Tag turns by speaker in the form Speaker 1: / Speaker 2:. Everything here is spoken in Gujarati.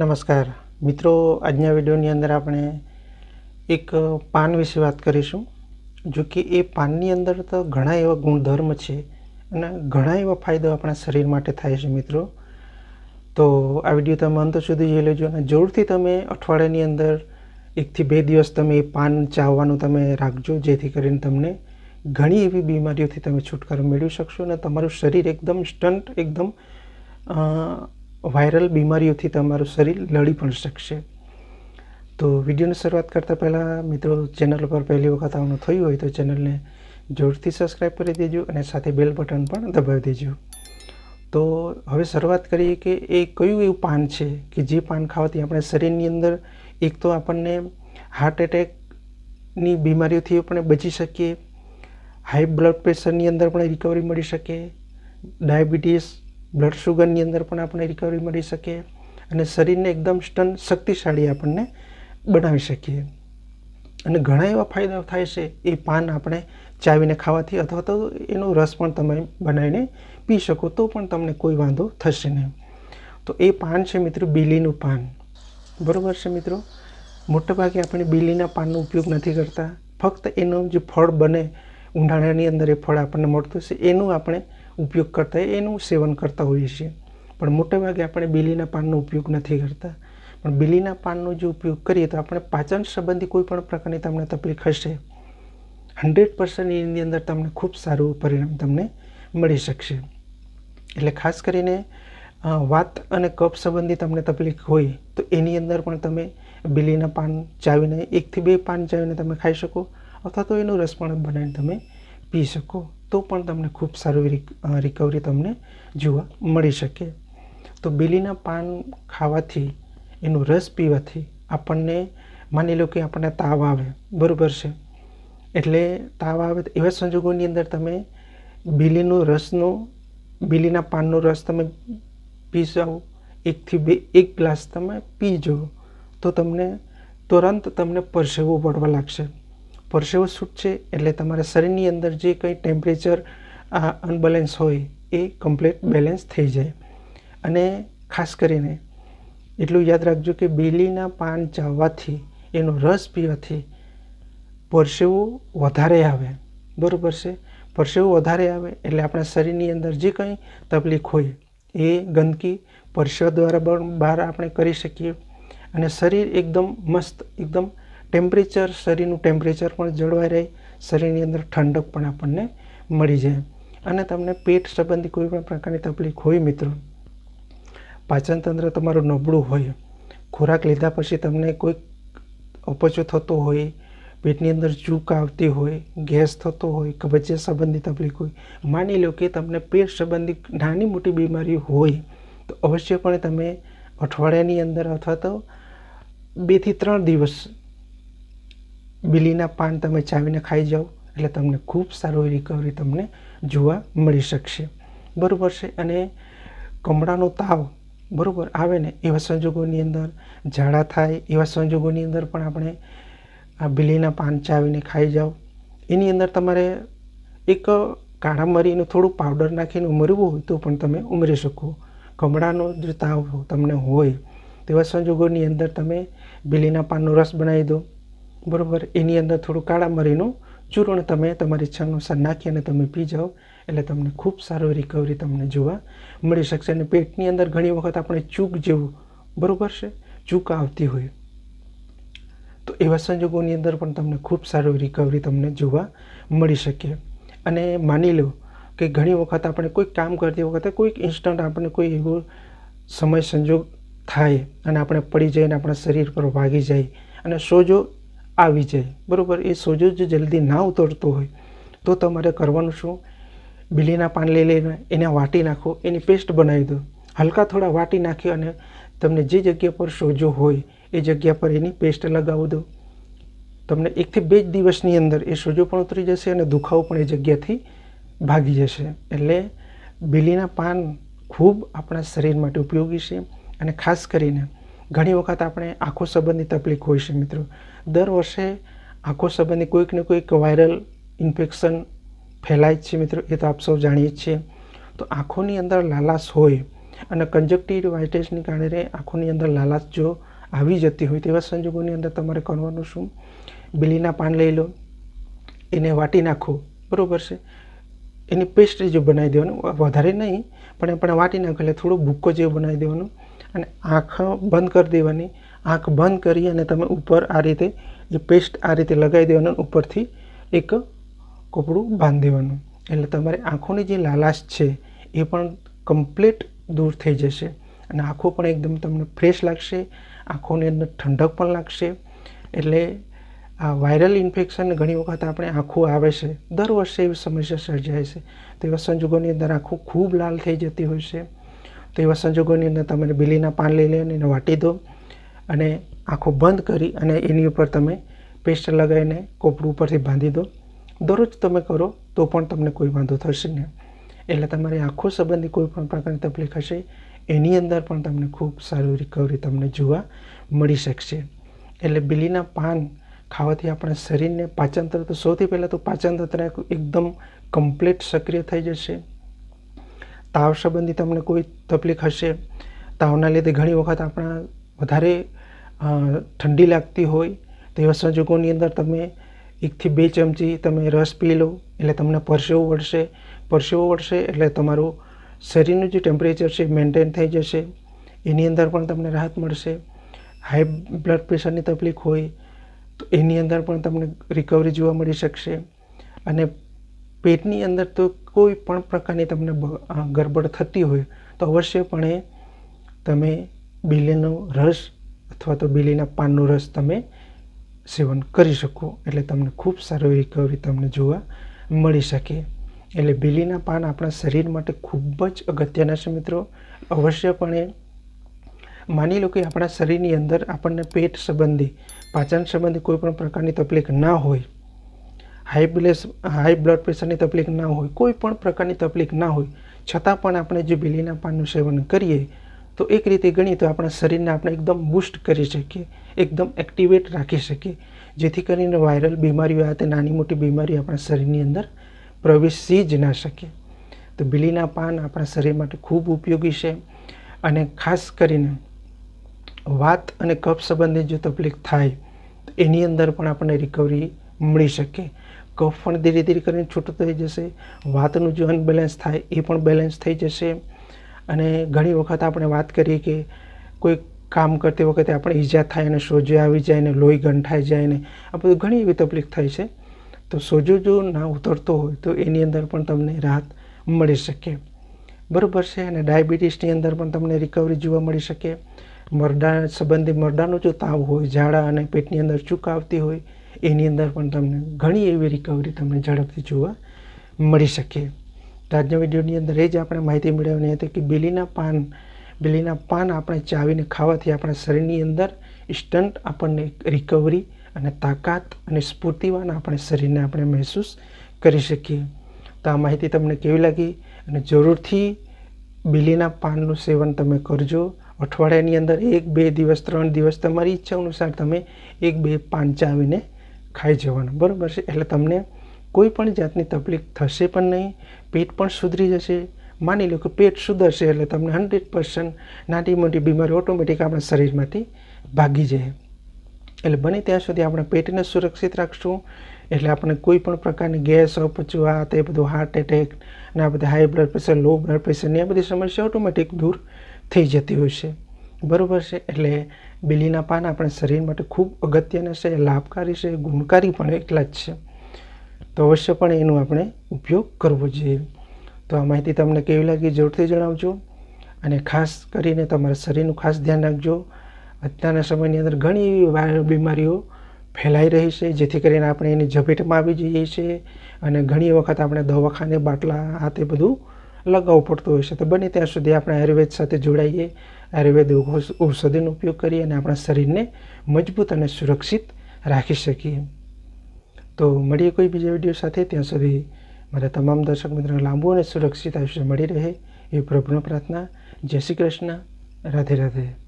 Speaker 1: નમસ્કાર. મિત્રો, આજના વિડીયોની અંદર આપણે એક પાન વિશે વાત કરીશું. જો કે એ પાનની અંદર તો ઘણા એવા ગુણધર્મ છે અને ઘણા એવા ફાયદા આપણા શરીર માટે થાય છે મિત્રો. તો આ વીડિયો તમે અંત સુધી જોઈ લેજો અને જરૂરથી તમે અઠવાડિયાની અંદર એકથી બે દિવસ તમે એ પાન ચાવવાનું તમે રાખજો, જેથી કરીને તમને ઘણી એવી બીમારીઓથી તમે છુટકારો મેળવી શકશો અને તમારું શરીર એકદમ સ્ટન્ટ, એકદમ વાયરલ બીમારીઓથી તમારું શરીર લડી પણ શકશે. તો વિડીયોની શરૂઆત કરતાં પહેલાં મિત્રો, ચેનલ પર પહેલી વખત આવવાનું થયું હોય તો ચેનલને જોરથી સબસ્ક્રાઈબ કરી દેજો અને સાથે બેલ બટન પણ દબાવી દેજો. તો હવે શરૂઆત કરીએ કે એ કયું એવું પાન છે કે જે પાન ખાવાથી આપણે શરીરની અંદર એક તો આપણને હાર્ટ એટેકની બીમારીઓથી આપણે બચી શકીએ હાઈ બ્લડ પ્રેશરની અંદર પણ રિકવરી મળી શકે ડાયાબિટીસ બ્લડ શુગરની અંદર પણ આપણને રિકવરી મળી શકે અને શરીરને એકદમ સ્ટન શક્તિશાળી આપણને બનાવી શકીએ. અને ઘણા એવા ફાયદાઓ થાય છે, એ પાન આપણે ચાવીને ખાવાથી અથવા તો એનો રસ પણ તમે બનાવીને પી શકો, તો પણ તમને કોઈ વાંધો થશે નહીં. તો એ પાન છે મિત્રો બીલીનું પાન. બરાબર છે મિત્રો? મોટાભાગે આપણે બીલીના પાનનો ઉપયોગ નથી કરતા. ફક્ત એનું જે ફળ બને ઉનાળાની અંદર એ ફળ આપણને મળતું છે, એનું આપણે ઉપયોગ કરતા એનું સેવન કરતા હોઈએ છીએ. પણ મોટાભાગે આપણે બીલીના પાનનો ઉપયોગ નથી કરતા. પણ બીલીના પાનનો જો ઉપયોગ કરીએ તો આપણે પાચન સંબંધી કોઈ પણ પ્રકારની તમને તકલીફ હશે. હંડ્રેડ પર્સન્ટ એની અંદર તમને ખૂબ સારું પરિણામ તમને મળી શકશે. એટલે ખાસ કરીને વાત અને કફ સંબંધી તમને તકલીફ હોય, તો એની અંદર પણ તમે બીલીના પાન ચાવીને એકથી બે પાન ચાવીને તમે ખાઈ શકો, અથવા તો એનો રસ પણ બનાવીને તમે પી શકો. તો પણ તમને ખૂબ સારું રિક- રિકવરી તમને જોવા મળી શકે. તો બીલીના પાન ખાવાથી, એનો રસ પીવાથી આપણને, માની લો કે આપણને તાવ આવે, બરાબર છે? એટલે તાવ આવે એવા સંજોગોની અંદર તમે બીલીનો રસનો, બીલીના પાનનો રસ તમે પી જાઓ એકથી બે, એક ગ્લાસ તમે પીજો, તો તમને તુરંત તમને પરસેવો પડવા લાગશે. પરસેવો છૂટશે એટલે તમારા શરીરની અંદર જે કંઈ ટેમ્પરેચર અનબેલેન્સ હોય એ કમ્પ્લીટ બેલેન્સ થઈ જાય. અને ખાસ કરીને એટલું યાદ રાખજો કે બેલીના પાન ચાવવાથી, એનો રસ પીવાથી પરસેવો વધારે આવે. બરાબર છે? પરસેવો વધારે આવે એટલે આપણા શરીરની અંદર જે કંઈ તકલીફ હોય એ ગંદકી પરસેવા દ્વારા પણ બહાર આપણે કરી શકીએ. અને શરીર એકદમ મસ્ત, એકદમ ટેમ્પરેચર શરીરનું ટેમ્પરેચર પણ જળવાઈ રહે, શરીરની અંદર ઠંડક પણ આપણને મળી જાય. અને તમને પેટ સંબંધી કોઈ પણ પ્રકારની તકલીફ હોય મિત્રો પાચનતંત્ર તમારું નબળું હોય, ખોરાક લીધા પછી તમને કોઈ અપચો થતો હોય, પેટની અંદર ચૂક આવતી હોય, ગેસ થતો હોય, કબજિયાત સંબંધી તકલીફ હોય, માની લો કે તમને પેટ સંબંધી નાની મોટી બીમારી હોય, તો અવશ્યપણે તમે અઠવાડિયાની અંદર અથવા તો બેથી ત્રણ દિવસ બીલીના પાન તમે ચાવીને ખાઈ જાઓ, એટલે તમને ખૂબ સારું રિકવરી તમને જોવા મળી શકશે. બરાબર છે, અને કમળાનો તાવ બરાબર આવે ને, એવા સંજોગોની અંદર ઝાડા થાય, એવા સંજોગોની અંદર પણ આપણે આ બીલીના પાન ચાવીને ખાઈ જાઓ. એની અંદર તમારે એક કાળા મરીનું થોડું પાવડર નાખીને ઉમેરવું હોય તો પણ તમે ઉમેરી શકો. કમળાનો જો તાવ તમને હોય, તેવા સંજોગોની અંદર તમે બીલીના પાનનો રસ બનાવી દો. બરાબર, એની અંદર થોડું કાળા મરીનું ચૂર્ણ તમે તમારી ઈચ્છા અનુસાર નાખી અને તમે પી જાઓ. એટલે તમને ખૂબ સારો રિકવરી તમને જોવા મળી શકશે. અને પેટની અંદર ઘણી વખત આપણે ચૂક જેવું, બરાબર છે? ચૂક આવતી હોય. તો એવા સંજોગોની અંદર પણ તમને ખૂબ સારો રિકવરી તમને જોવા મળી શકે. અને માની લો કે ઘણી વખત આપણે કોઈ કામ કરતી વખતે કોઈક ઇન્સ્ટન્ટ આપણે કોઈ એવો સમય સંજોગ થાય અને આપણે પડી જઈએ અને આપણા શરીર પર વાગી જાય અને સોજો આવી જાય. બરાબર? એ સોજો જો જલ્દી ના ઉતરતો હોય. તો તમારે કરવાનું શું? બીલીના પાન લઈ લઈને એને વાટી નાખો, એની પેસ્ટ બનાવી દો. હલકા થોડા વાટી નાખી અને તમને જે જગ્યા પર સોજો હોય, એ જગ્યા પર એની પેસ્ટ લગાવી દો. તમને એકથી બે જ દિવસની અંદર એ સોજો પણ ઉતરી જશે અને દુખાવો પણ એ જગ્યાથી ભાગી જશે. એટલે બીલીના પાન ખૂબ આપણા શરીર માટે ઉપયોગી છે અને ખાસ કરીને ઘણી વખત આપણે આંખો સંબંધી તકલીફ હોય છે મિત્રો. દર વર્ષે આંખો સંબંધી કોઈક ને કોઈક વાયરલ ઇન્ફેક્શન ફેલાય છે મિત્રો, એ તો આપ સૌ જાણીએ છીએ. તો આંખોની અંદર લાલાશ હોય અને કંજક્ટિવાઇટિસને કારણે આંખોની અંદર લાલાશ જો આવી જતી હોય તેવા સંજોગોની અંદર તમારે કરવાનું શું? બીલીના પાન લઈ લો, એને વાટી નાખો, બરાબર છે? એની પેસ્ટ જે બનાવી દેવાનું વધારે નહીં, પણ આપણે વાટી નાખો એટલે થોડું ભૂક્કો જેવું બનાવી દેવાનું અને આંખ બંધ કરી દેવાની. આંખ બંધ કરી અને તમે ઉપર આ રીતે જે પેસ્ટ આ રીતે લગાવી દેવાનું, ઉપરથી એક કપડું બાંધી દેવાનું. એટલે તમારે આંખોની જે લાલાશ છે, એ પણ કમ્પ્લીટ દૂર થઈ જશે. અને આંખો પણ એકદમ તમને ફ્રેશ લાગશે, આંખોની અંદર ઠંડક પણ લાગશે. એટલે આ વાયરલ ઇન્ફેક્શન ઘણી વખત આપણે આંખો આવે છે, દર વર્ષે એવી સમસ્યા સર્જાય છે. તો એવા સંજોગોની અંદર આંખો ખૂબ લાલ થઈ જતી હોય છે. તો એવા સંજોગોની અંદર તમે બિલીના પાન લઈ લે એને વાટી દો. અને આંખો બંધ કરી અને એની ઉપર તમે પેસ્ટ લગાવીને કોપડું ઉપરથી બાંધી દો. દરરોજ તમે કરો તો પણ તમને કોઈ વાંધો થશે નહીં. એટલે તમારી આંખો સંબંધી કોઈ પણ પ્રકારની તકલીફ હશે, એની અંદર પણ તમને ખૂબ સારું રિકવરી તમને જોવા મળી શકશે. એટલે બિલીના પાન ખાવાથી આપણા શરીરને પાચનતંત્ર સૌથી પહેલાં તો પાચનતંત્ર એકદમ કમ્પ્લીટ સક્રિય થઈ જશે. તાવ સંબંધી તમને કોઈ તકલીફ હશે, તાવના લીધે ઘણી વખત આપણા વધારે ઠંડી લાગતી હોય તેવા સંજોગોની અંદર તમે એકથી બે ચમચી તમે રસ પી લો, એટલે તમને પરસેવો વળશે. પરસેવો વળશે એટલે તમારું શરીરનું જે ટેમ્પરેચર છે મેન્ટેન થઈ જશે. એની અંદર પણ તમને રાહત મળશે. હાઈ બ્લડ પ્રેશરની તકલીફ હોય, તો એની અંદર પણ તમને રિકવરી જોવા મળી શકશે. અને પેટની અંદર તો કોઈ પણ પ્રકારની તમને ગરબડ થતી હોય, તો અવશ્યપણે તમે બિલીનો રસ અથવા તો બીલીના પાનનો રસ તમે સેવન કરી શકો. એટલે તમને ખૂબ સારો રિકવરી તમને જોવા મળી શકે. એટલે બીલીના પાન આપણા શરીર માટે ખૂબ જ અગત્યના છે મિત્રો. અવશ્યપણે માની લો કે આપણા શરીરની અંદર આપણને પેટ સંબંધી, પાચન સંબંધી કોઈ પણ પ્રકારની તકલીફ ના હોય, હાઈ બ્લેસ, હાઈ બ્લડ પ્રેશરની તકલીફ ના હોય, કોઈ પણ પ્રકારની તકલીફ ના હોય, છતાં પણ આપણે જે બીલીના પાનનું સેવન કરીએ તો એક રીતે ગણીએ તો આપણા શરીરને આપણે એકદમ બૂસ્ટ કરી શકીએ, એકદમ એક્ટિવેટ રાખી શકીએ. જેથી કરીને વાયરલ બીમારીઓ આ તે નાની મોટી બીમારી આપણા શરીરની અંદર પ્રવેશી જ ના શકે. તો બીલીના પાન આપણા શરીર માટે ખૂબ ઉપયોગી છે અને ખાસ કરીને વાત અને કફ સંબંધિત જો તકલીફ થાય, તો એની અંદર પણ આપણને રિકવરી મળી શકે. કફ પણ ધીરે ધીરે કરીને છૂટો થઈ જશે, વાતનું જો અનબેલેન્સ થાય એ પણ બેલેન્સ થઈ જશે. અને ઘણી વખત આપણે વાત કરીએ કે કોઈ કામ કરતી વખતે આપણે ઈજા થાય અને સોજો આવી જાય ને લોહી ગંઠાઈ જાય ને, આ બધું ઘણી એવી તકલીફ થાય છે. તો સોજો જો ના ઉતરતો હોય તો એની અંદર પણ તમને રાહત મળી શકે. બરાબર છે, અને ડાયાબિટીસની અંદર પણ તમને રિકવરી જોવા મળી શકે. મરડા સંબંધી મરડાનો જો તાવ હોય, ઝાડા અને પેટની અંદર ચૂક આવતી હોય, એની અંદર પણ તમને ઘણી એવી રિકવરી તમને ઝડપથી જોવા મળી શકે. તો આજના વિડીયોની અંદર એ જ આપણે માહિતી મેળવવાની હતી કે બીલીના પાન બીલીના પાન આપણે ચાવીને ખાવાથી આપણા શરીરની અંદર ઇન્સ્ટન્ટ આપણને રિકવરી અને તાકાત અને સ્ફૂર્તિવાન આપણે શરીરને આપણે મહેસૂસ કરી શકીએ. તો આ માહિતી તમને કેવી લાગી અને જરૂરથી બીલીના પાનનું સેવન તમે કરજો. અઠવાડિયાની અંદર એક, બે દિવસ, ત્રણ દિવસ તમારી ઈચ્છા અનુસાર તમે એક, બે પાન ચાવીને ખાઈ જવાનું. બરાબર છે? એટલે તમને કોઈ પણ જાતની તકલીફ થશે પણ નહીં, પેટ પણ સુધરી જશે. માની લો કે પેટ સુધરશે એટલે તમને હંડ્રેડ પર્સન્ટ નાની મોટી બીમારી ઓટોમેટિક આપણા શરીરમાંથી ભાગી જાય. એટલે બને ત્યાં સુધી આપણે પેટને સુરક્ષિત રાખશું. એટલે આપણે કોઈ પણ પ્રકારની ગેસ અપચો આ તે બધું હાર્ટ એટેક ને આ બધા high blood pressure low blood પ્રેશરની આ બધી સમસ્યા ઓટોમેટિક દૂર થઈ જતી હોય છે. બરાબર છે? એટલે બીલીના પાન આપણા શરીર માટે ખૂબ અગત્યના છે, લાભકારી છે, ગુણકારી પણ એટલા જ છે. તો અવશ્ય પણ એનો આપણે ઉપયોગ કરવો જોઈએ. તો આ માહિતી તમને કેવી લાગી જરૂરથી જણાવજો અને ખાસ કરીને તમારા શરીરનું ખાસ ધ્યાન રાખજો. અત્યારના સમયની અંદર ઘણી એવી બીમારીઓ ફેલાઈ રહી છે, જેથી કરીને આપણે એની ઝપેટમાં આવી જઈએ છીએ અને ઘણી વખત આપણે દવાખાને, બાટલા આ તે બધું લગાવવું પડતું હોય છે. તો બને ત્યાં સુધી આપણે આયુર્વેદ સાથે જોડાઈએ, આયુર્વેદ ઔષધિનો ઉપયોગ કરીએ અને આપણા શરીરને મજબૂત અને સુરક્ષિત રાખી શકીએ. તો મળીએ કોઈ બીજા વીડિયો સાથે. ત્યાં સુધી મારા તમામ દર્શક મિત્રોને લાંબુ અને સુરક્ષિત આયુષ્ય મળી રહે એ પ્રભુનો પ્રાર્થના. જય શ્રી કૃષ્ણ. રાધે રાધે.